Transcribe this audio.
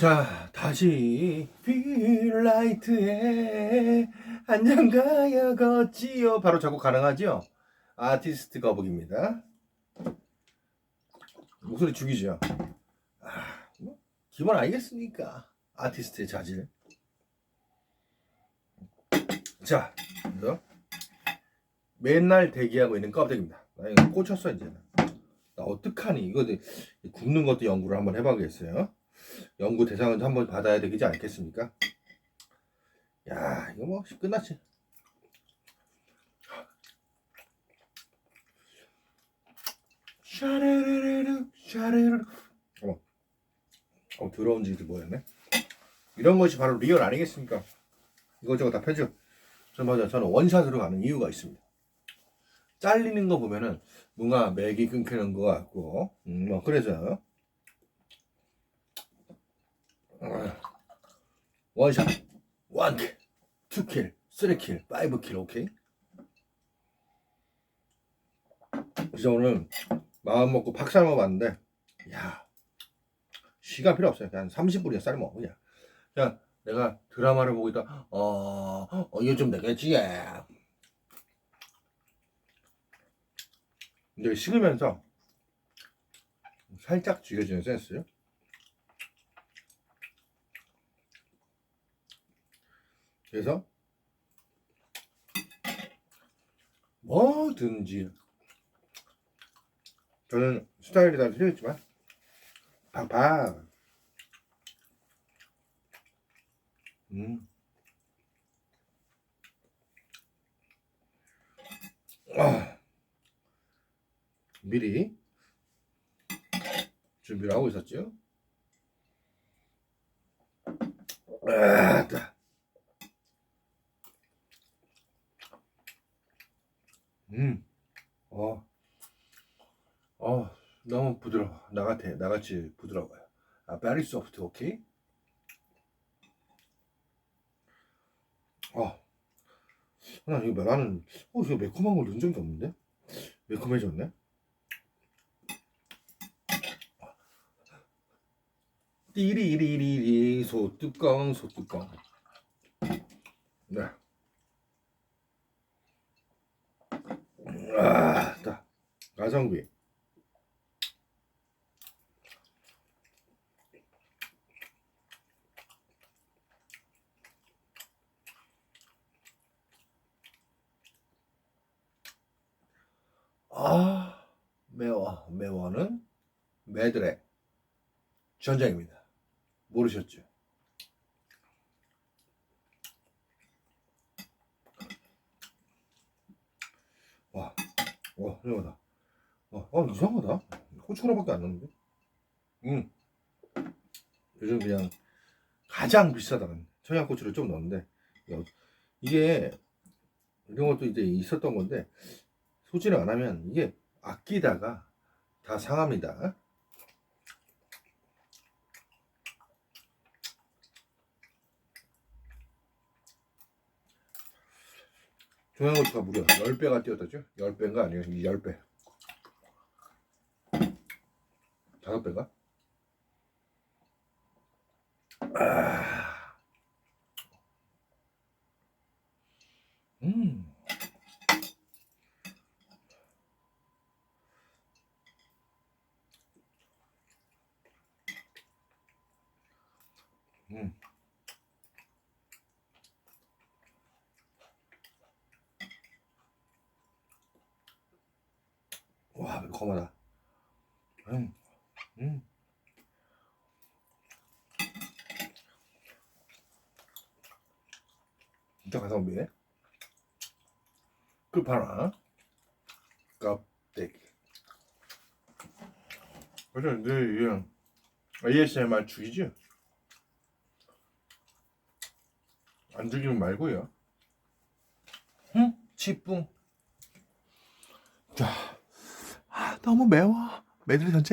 자, 다시 필라이트에 한장 가야겠지요. 바로 작곡 가능하지요? 아티스트 거북입니다. 목소리 죽이죠. 아, 뭐, 기본 알겠습니까? 아티스트의 자질. 자, 그래서 맨날 대기하고 있는 껍데기입니다. 나 이거 꽂혔어 이제는. 나 어떡하니? 이거 굽는 것도 연구를 한번 해봐야겠어요. 연구 대상은 한번 받아야 되지 않겠습니까? 야, 이거 뭐 끝났지. 샤르르르 어머 어 더러운 짓이 뭐였네? 이런 것이 바로 리얼 아니겠습니까? 이것저것 다 편집 저 맞아. 저는 원샷으로 가는 이유가 있습니다. 잘리는 거 보면은 뭔가 맥이 끊기는 것 같고. 음, 뭐 그래서 원샷. 원킬 투킬 쓰리킬 파이브킬 오케이? 그래서 오늘 마음 먹고 팍 삶아봤는데 야 시간 필요 없어요. 그냥 30분이야 삶아. 그냥. 그냥 내가 드라마를 보고 있다. 어, 어 이거 좀 되겠지? 예. 근데 식으면서 살짝 죽여주는 센스 그래서 뭐든지 저는 스타일이 다 틀렸지만 팍팍 음. 아. 미리 준비를 하고 있었죠. 아, 음, 어, 어, 너무 부드러워. 나 같아, 나같이 부드러워요. 아, very soft, 오케이? 어, 나 이거 나는, 어, 이거 매콤한 걸 넣은 적이 없는데? 매콤해졌네? 띠리리리리 소 뚜껑 소 뚜껑 네. 아, 자, 가성비. 아, 매워. 매워는 매드레 전장입니다. 모르셨죠? 와, 와, 이상하다. 와, 아, 이상하다. 고춧가루밖에 안 넣는데? 응. 요즘 그냥 가장 비싸다는 청양고추를 좀 넣는데, 이게, 이런 것도 이제 있었던 건데, 소진을 안 하면 이게 아끼다가 다 상합니다. 중앙고추가 무려 10배가 뛰었다죠? 10배인가 아니에요? 10배. 5배가? 아. 음. 음. 와, 매콤하다. 음, 음. 진짜 가성비네. 끝판왕. 껍데기. 그래서 늘 이게 ASMR 죽이지? 안 죽이면 말고요. 응? 치뿡. 자, 아, 너무 매워. 매들 전체